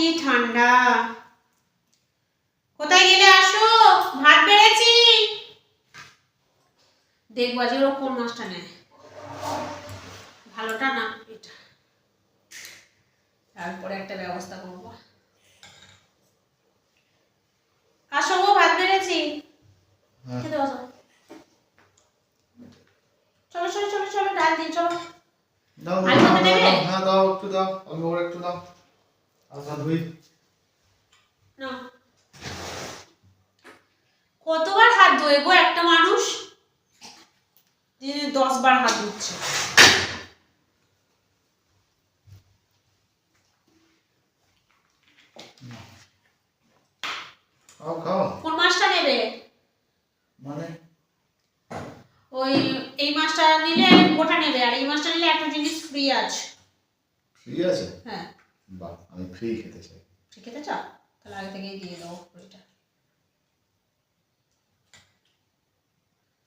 কি ঠান্ডা। কোথায় গেলে আসো? ভাত বেড়েছি। দেখব আজকে ওরা কোন মাছটা নেয়। ভালোটা না এটা। তারপরে একটা ব্যবস্থা করব। আসো গো ভাত বেড়েছি। হ্যাঁ। খেতে বসো। চলো চলো চলো চলো ডাল দিন চলো। দাও হ্যাঁ দাও একটু দাও। আমি ওর একটু দাও। কতবার হাত ধোয় গো একটা মানুষ? দিনে দশ বার হাত ধুচ্ছে। খাও খাও। কোন মাছটা নেবে? মানে? ওই এই মাছটা নিলে গোটা নেবে আর এই মাছটা নিলে একটা জিনিস ফ্রি আছে। ফ্রি আছে? হ্যাঁ। বাহ আমি ফ্রি খেতে চাই। ঠিক আছে চাও? তাহলে আগে থেকেই দিয়ে দাও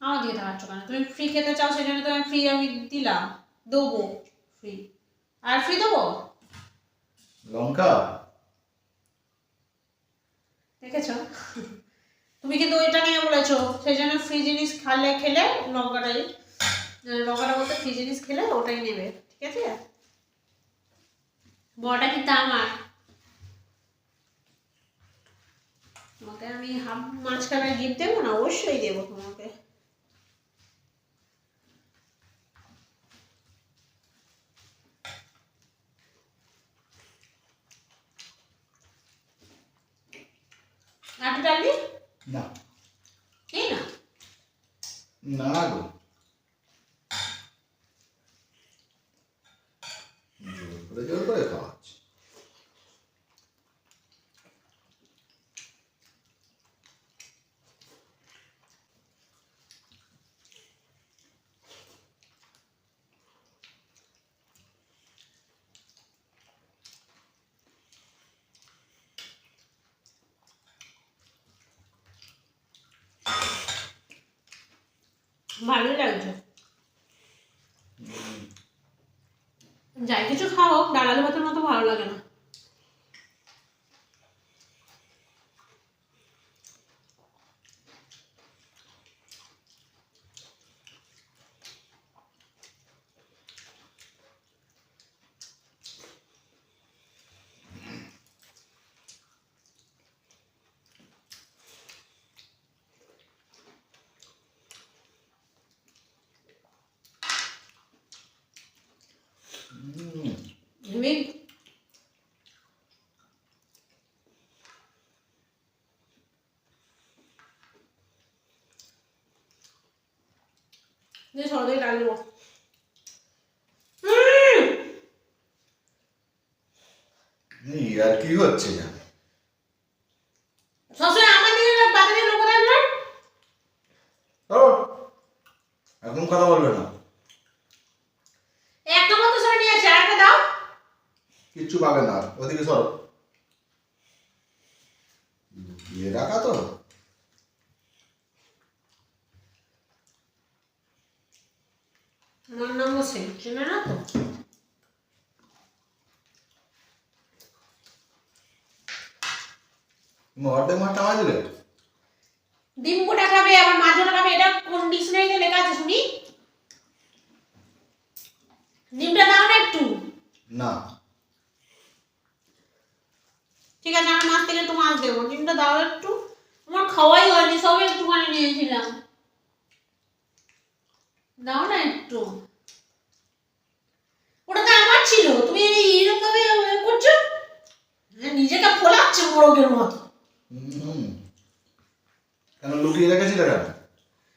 আমার কেন তুমি ফ্রি খেতে চাও সেই জন্য তো আমি ফ্রি আমি দিলাম। দেবো ফ্রি আর ফ্রি দেবো? লঙ্কা? দেখেছ? তুমি কিন্তু ওইটা নিয়ে বলেছ সেই জন্য ফ্রি জিনিস খালে খেলে লঙ্কাটাই লঙ্কাটা বলতে ফ্রি জিনিস খেলে ওটাই নেবে ঠিক আছে? বড়টা কিন্তু আমার তোমাকে আমি হাফ মাঝখানে গিফট দেবো না অবশ্যই দেবো তোমাকে আটু ডালবি না এই না না গো জোর করে জোর করে খাওয়াচ্ছে ভালোই লাগছে। যাই কিছু খাও ডাল আলু ভাতের মতো ভালো লাগে না। আমি দিয়ে সরকারি ডাল দেবো এই আর কি হচ্ছে না সবসময় আমার দিকে বাজারে লোক ধরো, এখন কথা বলবে না একটা মতো সরে নিয়ে আছে আরেকটা দাও কিচ্ছু পাবে না। ওদিকে সরো। লুকিয়ে রাখা তো। আমার নাম হোসেন চেনে না তো? অর্ধেক মাছটা মাছ দিলে? ডিম কোটা খাবে আবার খাবে এটা কোন ডিকশনারিতে লেখা আছে শুনি? ডিমটা দাও না একটু। না। ঠিক আছে আমি মাছ থেকে একটু মাছ দেবো। ডিমটা দাও একটু। আমার খাওয়াই হয়নি সবে একটুখানি নিয়েছিলাম। দাও না একটু। ওটা তো আমার ছিল। তুমি এইরকম ভাবে করছ? নিজেকে ফোলাচ্ছে মোরগের মতো। কেন লুকিয়ে রেখেছিলে কেন?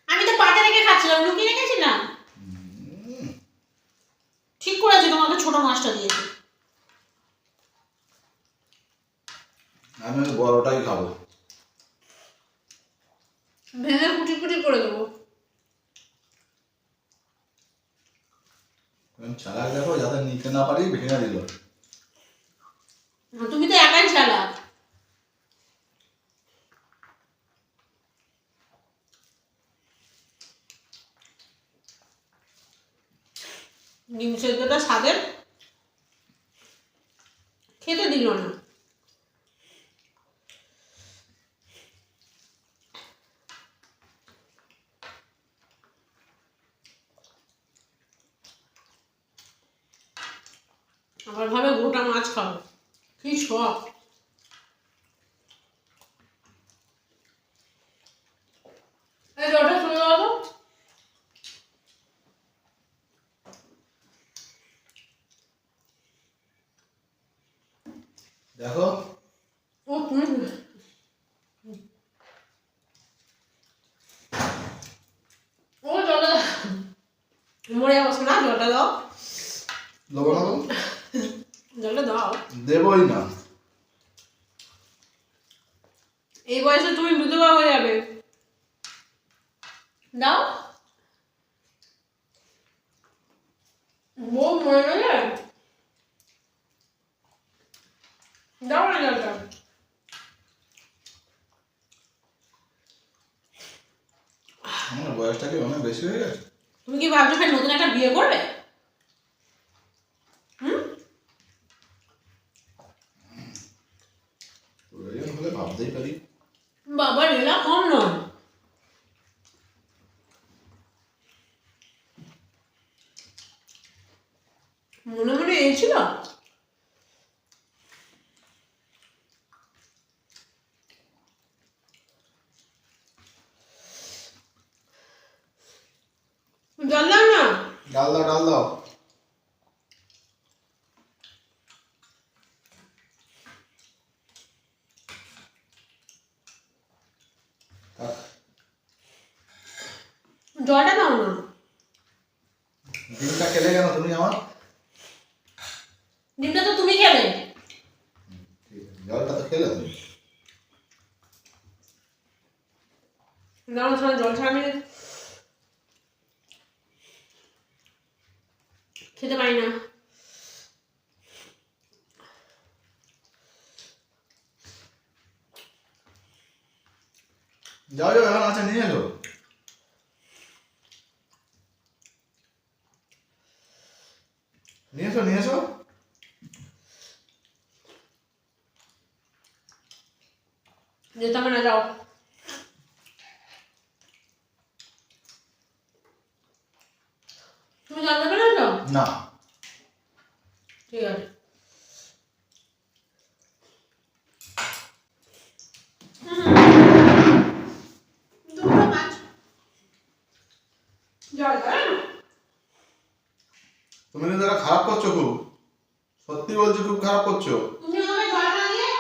আমি তো পাতে রেখে খাচ্ছিলাম লুকিয়ে রেখেছিলাম? ঠিক করেছি তোমাকে ছোট মাছটা দিয়েছি। আমি ওই বড়টাই খাব। ভেঙে কুটি কুটি করে দেবো। চালাক দেখো যাতে নিতে না পারি ভেঙে দিল। তুমি তো একাই চালাক। ডিম সেদ্ধটা স্বাদের খেতে দিল না আবার ভাবে গোটা মাছ খাব। কি শখ দেখো ও তুমি ও জলটা দাও। মরে যাব না জলটা দাও দেবো না তো? জলটা দাও দেবই না। এই বয়সে তুমি বিধবা হয়ে যাবে। দাও। বউ মরে গেলে? দাও না জলটা। আমার বয়সটা কি অনেক বেশি হয়ে গেছে? তুমি কি ভাবছ নতুন একটা বিয়ে করবে? ভাবতেই পারি বাবা লীলা কম নয়। মনে মনে এই ছিল দাও না। ডাল দাও ডাল দাও থাক। জলটা দাও না। ডিমটা খেলে কেন তুমি আমার? ডিমটা তো তুমি খেলে। জলটা তো খেলে তুমি। দাও না জল ছাড়া আমি খেতে পারি না। যাও যাও এখন আছে নিয়ে এলো নিয়ে এসো নিয়ে এসো। যেতে হবে না যাও। তুমি জানতে পারো না। ঠিক আছে দুটো মাছ জল দাও না। তুমি কিন্তু এটা খারাপ করছ খুব। সত্যি বলছো খুব খারাপ করছ। তুমি আমাকে জল না দিয়ে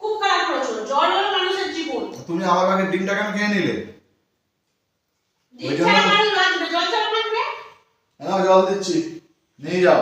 খুব খারাপ করেছ। জল হলো মানুষের জীবন। তুমি আমার আগে ডিমটা কেন খেয়ে নিলে? জল হ্যাঁ জল দিচ্ছি। নিয়ে যাও।